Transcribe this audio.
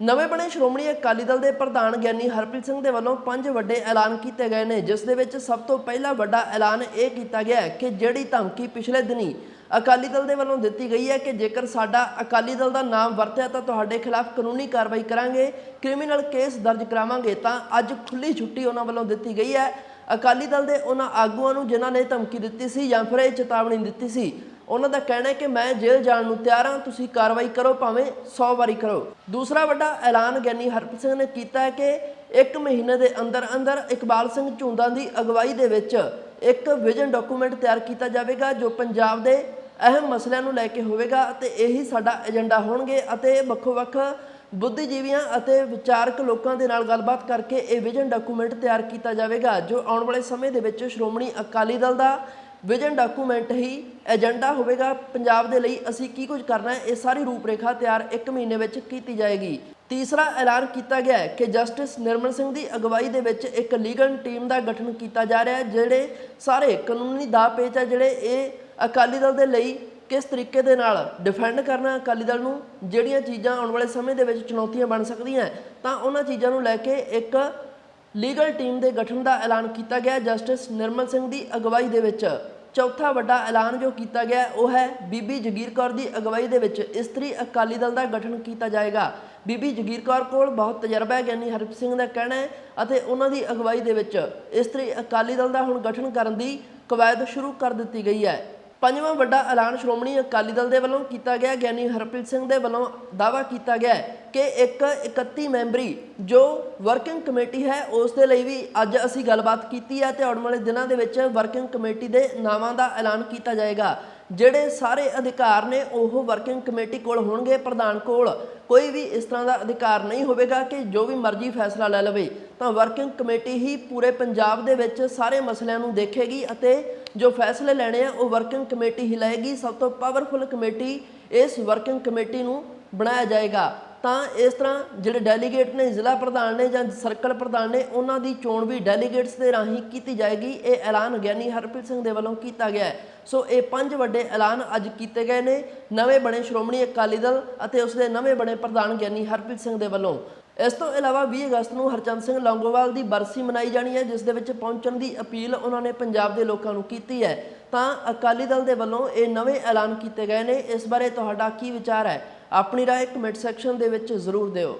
ਨਵੇਂ ਬਣੇ ਸ਼੍ਰੋਮਣੀ ਅਕਾਲੀ ਦਲ ਦੇ ਪ੍ਰਧਾਨ ਗਿਆਨੀ ਹਰਪ੍ਰੀਤ ਸਿੰਘ ਦੇ ਵੱਲੋਂ ਪੰਜ ਵੱਡੇ ਐਲਾਨ ਕੀਤੇ ਗਏ ਨੇ, ਜਿਸ ਦੇ ਵਿੱਚ ਸਭ ਤੋਂ ਪਹਿਲਾ ਵੱਡਾ ਐਲਾਨ ਇਹ ਕੀਤਾ ਗਿਆ ਹੈ ਕਿ ਜਿਹੜੀ ਧਮਕੀ ਪਿਛਲੇ ਦਿਨੀ ਅਕਾਲੀ ਦਲ ਦੇ ਵੱਲੋਂ ਦਿੱਤੀ ਗਈ ਹੈ ਕਿ ਜੇਕਰ ਸਾਡਾ ਅਕਾਲੀ ਦਲ ਦਾ ਨਾਮ ਵਰਤਿਆ ਤਾਂ ਤੁਹਾਡੇ ਖਿਲਾਫ ਕਾਨੂੰਨੀ ਕਾਰਵਾਈ ਕਰਾਂਗੇ, ਕ੍ਰਿਮੀਨਲ ਕੇਸ ਦਰਜ ਕਰਾਵਾਂਗੇ ਤਾਂ ਅੱਜ ਖੁੱਲੀ ਛੁੱਟੀ ਉਹਨਾਂ ਵੱਲੋਂ ਦਿੱਤੀ ਗਈ ਹੈ। ਅਕਾਲੀ ਦਲ ਦੇ ਉਹਨਾਂ ਆਗੂਆਂ ਨੂੰ ਜਿਨ੍ਹਾਂ ਨੇ ਧਮਕੀ ਦਿੱਤੀ ਸੀ ਜਾਂ ਫਿਰ ਇਹ ਚੇਤਾਵਨੀ ਦਿੱਤੀ ਸੀ ਉਹਨਾਂ ਦਾ ਕਹਿਣਾ ਹੈ ਕਿ ਮੈਂ ਜੇਲ੍ਹ ਜਾਣ ਨੂੰ ਤਿਆਰ ਹਾਂ, ਤੁਸੀਂ ਕਾਰਵਾਈ ਕਰੋ ਭਾਵੇਂ 100 ਵਾਰੀ ਕਰੋ। ਦੂਸਰਾ ਵੱਡਾ ਐਲਾਨ ਗਿਆਨੀ ਹਰਪ੍ਰੀਤ ਸਿੰਘ ਨੇ ਕੀਤਾ ਹੈ ਕਿ ਇੱਕ ਮਹੀਨੇ ਦੇ ਅੰਦਰ ਅੰਦਰ ਇਕਬਾਲ ਸਿੰਘ ਝੁੰਦਾ ਦੀ ਅਗਵਾਈ ਦੇ ਵਿੱਚ ਇੱਕ ਵਿਜ਼ਨ ਡਾਕੂਮੈਂਟ ਤਿਆਰ ਕੀਤਾ ਜਾਵੇਗਾ, ਜੋ ਪੰਜਾਬ ਦੇ ਅਹਿਮ ਮਸਲਿਆਂ ਨੂੰ ਲੈ ਕੇ ਹੋਵੇਗਾ ਅਤੇ ਇਹੀ ਸਾਡਾ ਏਜੰਡਾ ਹੋਣਗੇ ਅਤੇ ਵੱਖੋ-ਵੱਖ ਬੁੱਧੀਜੀਵੀਆਂ ਅਤੇ ਵਿਚਾਰਕ ਲੋਕਾਂ ਦੇ ਨਾਲ ਗੱਲਬਾਤ ਕਰਕੇ ਇਹ ਵਿਜ਼ਨ ਡਾਕੂਮੈਂਟ ਤਿਆਰ ਕੀਤਾ ਜਾਵੇਗਾ, ਜੋ ਆਉਣ ਵਾਲੇ ਸਮੇਂ ਦੇ ਵਿੱਚ ਸ਼੍ਰੋਮਣੀ ਅਕਾਲੀ ਦਲ ਦਾ ਵਿਜ਼ਨ ਡਾਕੂਮੈਂਟ ਹੀ ਏਜੰਡਾ ਹੋਵੇਗਾ। ਪੰਜਾਬ ਦੇ ਲਈ ਅਸੀਂ ਕੀ ਕੁਝ ਕਰਨਾ ਹੈ? ਇਹ ਸਾਰੀ ਰੂਪਰੇਖਾ ਤਿਆਰ 1 ਮਹੀਨੇ ਵਿੱਚ ਕੀਤੀ ਜਾਏਗੀ। ਤੀਸਰਾ ਐਲਾਨ ਕੀਤਾ ਗਿਆ ਹੈ ਕਿ ਜਸਟਿਸ ਨਿਰਮਲ ਸਿੰਘ ਦੀ ਅਗਵਾਈ ਦੇ ਵਿੱਚ ਇੱਕ ਲੀਗਲ ਟੀਮ ਦਾ ਗਠਨ ਕੀਤਾ ਜਾ ਰਿਹਾ ਹੈ, ਜਿਹੜੇ ਸਾਰੇ ਕਾਨੂੰਨੀ ਦਾਅ ਪੇਚ ਹੈ, ਜਿਹੜੇ ਇਹ ਅਕਾਲੀ ਦਲ ਦੇ ਲਈ ਕਿਸ ਤਰੀਕੇ ਦੇ ਨਾਲ ਡਿਫੈਂਡ ਕਰਨਾ ਅਕਾਲੀ ਦਲ ਨੂੰ, ਜਿਹੜੀਆਂ ਚੀਜ਼ਾਂ ਆਉਣ ਵਾਲੇ ਸਮੇਂ ਦੇ ਵਿੱਚ ਚੁਣੌਤੀਆਂ ਬਣ ਸਕਦੀਆਂ ਤਾਂ ਉਹਨਾਂ ਚੀਜ਼ਾਂ ਨੂੰ ਲੈ ਕੇ ਇੱਕ ਲੀਗਲ ਟੀਮ ਦੇ ਗਠਨ ਦਾ ਐਲਾਨ ਕੀਤਾ ਗਿਆ। ਜਸਟਿਸ ਨਿਰਮਲ ਸਿੰਘ ਦੀ ਅਗਵਾਈ ਦੇ ਵਿੱਚ ਚੌਥਾ ਵੱਡਾ ਐਲਾਨ ਜੋ ਕੀਤਾ ਗਿਆ, ਉਹ ਹੈ ਬੀਬੀ ਜਗੀਰ ਕੌਰ ਦੀ ਅਗਵਾਈ ਦੇ ਵਿੱਚ ਇਸਤਰੀ ਅਕਾਲੀ ਦਲ ਦਾ ਗਠਨ ਕੀਤਾ ਜਾਏਗਾ। ਬੀਬੀ ਜਗੀਰ ਕੌਰ ਕੋਲ ਬਹੁਤ ਤਜਰਬਾ ਹੈ, ਗਿਆਨੀ ਹਰਪ੍ਰੀਤ ਸਿੰਘ ਦਾ ਕਹਿਣਾ ਹੈ ਅਤੇ ਉਹਨਾਂ ਦੀ ਅਗਵਾਈ ਦੇ ਵਿੱਚ ਇਸਤਰੀ ਅਕਾਲੀ ਦਲ ਦਾ ਹੁਣ ਗਠਨ ਕਰਨ ਦੀ ਕਵਾਇਦ ਸ਼ੁਰੂ ਕਰ ਦਿੱਤੀ ਗਈ ਹੈ। ਪੰਜਵਾਂ ਵੱਡਾ ਐਲਾਨ ਸ਼੍ਰੋਮਣੀ ਅਕਾਲੀ ਦਲ ਦੇ ਵੱਲੋਂ ਕੀਤਾ ਗਿਆ। ਗਿਆਨੀ ਹਰਪ੍ਰੀਤ ਸਿੰਘ ਦੇ ਵੱਲੋਂ ਦਾਅਵਾ ਕੀਤਾ ਗਿਆ ਕਿ ਇੱਕ 31 ਮੈਂਬਰੀ ਜੋ ਵਰਕਿੰਗ ਕਮੇਟੀ ਹੈ, ਉਸ ਦੇ ਲਈ ਵੀ ਅੱਜ ਅਸੀਂ ਗੱਲਬਾਤ ਕੀਤੀ ਹੈ ਤੇ ਆਉਣ ਵਾਲੇ ਦਿਨਾਂ ਦੇ ਵਿੱਚ ਵਰਕਿੰਗ ਕਮੇਟੀ ਦੇ ਨਾਵਾਂ ਦਾ ਐਲਾਨ ਕੀਤਾ ਜਾਏਗਾ। ਜਿਹੜੇ ਸਾਰੇ ਅਧਿਕਾਰ ਨੇ, ਉਹ ਵਰਕਿੰਗ ਕਮੇਟੀ ਕੋਲ ਹੋਣਗੇ, ਪ੍ਰਧਾਨ ਕੋਲ। ਕੋਈ ਵੀ ਇਸ ਤਰ੍ਹਾਂ ਦਾ ਅਧਿਕਾਰ ਨਹੀਂ ਹੋਵੇਗਾ ਕਿ ਜੋ ਵੀ ਮਰਜ਼ੀ ਫੈਸਲਾ ਲੈ ਲਵੇ। ਤਾਂ ਵਰਕਿੰਗ ਕਮੇਟੀ ਹੀ ਪੂਰੇ ਪੰਜਾਬ ਦੇ ਵਿੱਚ ਸਾਰੇ ਮਸਲਿਆਂ ਨੂੰ ਦੇਖੇਗੀ ਅਤੇ ਜੋ ਫੈਸਲੇ ਲੈਣੇ ਆ, ਉਹ ਵਰਕਿੰਗ ਕਮੇਟੀ ਹੀ ਲਏਗੀ। ਸਭ ਤੋਂ ਪਾਵਰਫੁਲ ਕਮੇਟੀ ਇਸ ਵਰਕਿੰਗ ਕਮੇਟੀ ਨੂੰ ਬਣਾਇਆ ਜਾਏਗਾ। ਤਾਂ ਇਸ ਤਰ੍ਹਾਂ ਜਿਹੜੇ ਡੈਲੀਗੇਟ ਨੇ, ਜ਼ਿਲ੍ਹਾ ਪ੍ਰਧਾਨ ਨੇ ਜਾਂ ਸਰਕਲ ਪ੍ਰਧਾਨ ਨੇ, ਉਹਨਾਂ ਦੀ ਚੋਣ ਵੀ ਡੈਲੀਗੇਟਸ ਦੇ ਰਾਹੀਂ ਕੀਤੀ ਜਾਏਗੀ। ਇਹ ਐਲਾਨ ਗਿਆਨੀ ਹਰਪ੍ਰੀਤ ਸਿੰਘ ਦੇ ਵੱਲੋਂ ਕੀਤਾ ਗਿਆ ਹੈ। ਸੋ ਇਹ ਪੰਜ ਵੱਡੇ ਐਲਾਨ ਅੱਜ ਕੀਤੇ ਗਏ ਨੇ। ਨਵੇਂ ਬਣੇ ਸ਼੍ਰੋਮਣੀ ਅਕਾਲੀ ਦਲ ਅਤੇ ਉਸ ਦੇ ਨਵੇਂ ਬਣੇ ਪ੍ਰਧਾਨ ਗਿਆਨੀ ਹਰਪ੍ਰੀਤ ਸਿੰਘ ਦੇ ਵੱਲੋਂ। ਇਸ ਤੋਂ ਇਲਾਵਾ 20 ਅਗਸਤ ਨੂੰ ਹਰਚੰਦ ਸਿੰਘ ਲੌਂਗੋਵਾਲ ਦੀ ਬਰਸੀ ਮਨਾਈ ਜਾਣੀ ਹੈ, ਜਿਸ ਦੇ ਵਿੱਚ ਪਹੁੰਚਣ ਦੀ ਅਪੀਲ ਉਹਨਾਂ ਨੇ ਪੰਜਾਬ ਦੇ ਲੋਕਾਂ ਨੂੰ ਕੀਤੀ ਹੈ। ਤਾਂ ਅਕਾਲੀ ਦਲ ਦੇ ਵੱਲੋਂ ਇਹ ਨਵੇਂ ਐਲਾਨ ਕੀਤੇ ਗਏ ਨੇ। ਇਸ ਬਾਰੇ ਤੁਹਾਡਾ ਕੀ ਵਿਚਾਰ ਹੈ? ਆਪਣੀ رائے ਕਮੈਂਟ ਸੈਕਸ਼ਨ ਦੇ ਵਿੱਚ ਜ਼ਰੂਰ ਦਿਓ